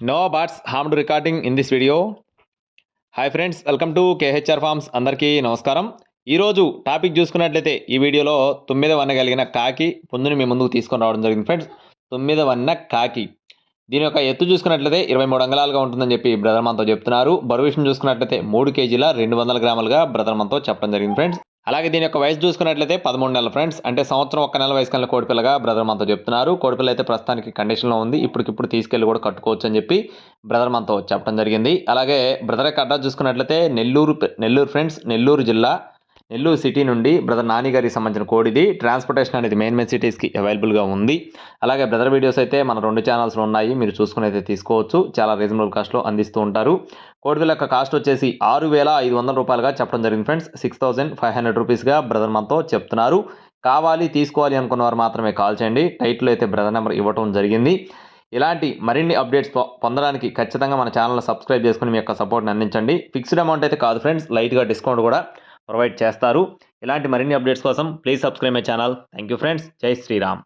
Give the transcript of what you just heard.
No birds harmed recording in this video hi friends welcome to KHR farms అందరికీ నమస్కారం. ఈరోజు topic చూసుకున్నట్లయితే ఈ వీడియోలో తొమ్మిది వన్న కలిగిన కాకి పుంజుని మీ ముందుకు తీసుకొని రావడం జరిగింది ఫ్రెండ్స్ తొమ్మిది వన్న కాకి. దీని యొక్క ఎత్తు చూసుకున్నట్లయితే ఇరవై మూడు అంగళాలుగా ఉంటుందని చెప్పి బ్రదర్ మనతో చెప్తున్నారు. బరువు విషయం చూసుకున్నట్లయితే మూడు కేజీల రెండు వందల గ్రాములుగా బ్రదర్ మనతో చెప్పడం జరిగింది ఫ్రెండ్స్ అలాగే దీని యొక్క వయసు చూసుకున్నట్లయితే పదమూడు నెలల ఫ్రెండ్స్. అంటే సంవత్సరం ఒక్క నెల వయసు కన్నా కోడిపిల్లగా బ్రదర్ మనతో చెప్తున్నారు. కోడిపిల్ల అయితే ప్రస్తుతానికి కండిషన్లో ఉంది. ఇప్పటికిప్పుడు తీసుకెళ్ళి కూడా కట్టుకోవచ్చు అని చెప్పి బ్రదర్ మనతో చెప్పడం జరిగింది. అలాగే బ్రదర్ యొక్క అడ్రస్ చూసుకున్నట్లయితే నెల్లూరు నెల్లూరు ఫ్రెండ్స్. నెల్లూరు జిల్లా నెల్లూరు సిటీ నుండి బ్రదర్ నాని గారికి సంబంధించిన కోడ్ ఇది. ట్రాన్స్పోర్టేషన్ అనేది మెయిన్ మెయిన్ సిటీస్కి అవైలబుల్గా ఉంది. అలాగే బ్రదర్ వీడియోస్ అయితే మన రెండు ఛానల్స్లో ఉన్నాయి. మీరు చూసుకుని అయితే తీసుకోవచ్చు. చాలా రీజనబుల్ కాస్ట్లో అందిస్తూ ఉంటారు. కోడిపిల్ల యొక్క కాస్ట్ వచ్చేసి ఆరు వేల ఐదు వందల రూపాయలుగా చెప్పడం జరిగింది friends six thousand five hundred రూపీస్గా brother మనతో చెప్తున్నారు. కావాలి తీసుకోవాలి అనుకున్న వారు మాత్రమే కాల్ చేయండి. టైట్లో అయితే బ్రదర్ నెంబర్ ఇవ్వటం జరిగింది. ఇలాంటి మరిన్ని అప్డేట్స్ పొందడానికి ఖచ్చితంగా మన ఛానల్ సబ్స్క్రైబ్ చేసుకుని మీ యొక్క సపోర్ట్ని అందించండి. ఫిక్స్డ్ అమౌంట్ అయితే కాదు ఫ్రెండ్స్ లైట్గా డిస్కౌంట్ కూడా ప్రొవైడ్ చేస్తారు. ఇలాంటి మరిన్ని అప్డేట్స్ కోసం please subscribe my channel. Thank you friends. జై శ్రీరామ్.